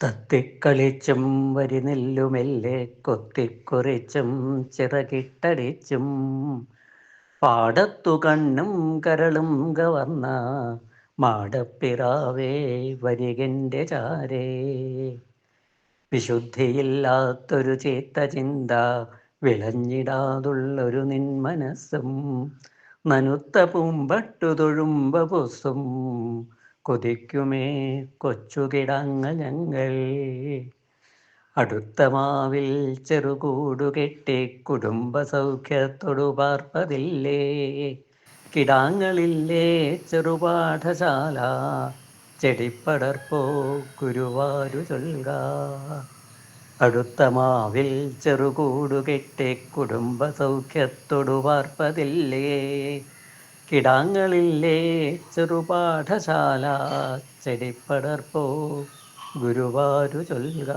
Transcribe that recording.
തത്തിക്കളിച്ചും വരി നെല്ലുമെല്ലെ കൊത്തിക്കുറിച്ചും ചിറകിട്ടടിച്ചും പാടത്തു കണ്ണും കരളും കവർന്ന മാടപ്പിറാവേ വരികന്റെ ചാരേ. വിശുദ്ധിയില്ലാത്തൊരു ചീത്ത ചിന്ത വിളഞ്ഞിടാതുള്ളൊരു നിന്മനസ്സും നനുത്ത പൂമ്പട്ടു തൊഴുമ്പ പൊസ്സും കൊതിക്കുമേ കൊച്ചുകിടങ്ങ ഞങ്ങൾ അടുത്ത മാവിൽ ചെറുകൂടുകെട്ടി കുടുംബസൗഖ്യത്തൊടു കുടുംബ സൗഖ്യത്തോടു പാർപ്പതില്ലേ? കിടാങ്ങളില്ലേ ചെറുപാഠശാല? ചെടിപ്പടർപ്പോ ഗുരുവാരു ചൊൽക അടുത്ത മാവിൽ ചെറുകൂടുകെട്ടി കുടുംബസൗഖ്യത്തൊടു കുടുംബ സൗഖ്യത്തോടു പാർപ്പതില്ലേ? കിടാങ്ങളില്ലേ ചെറുപാഠശാല ചെടിപ്പടർപ്പോ ഗുരുവാരു ചൊൽക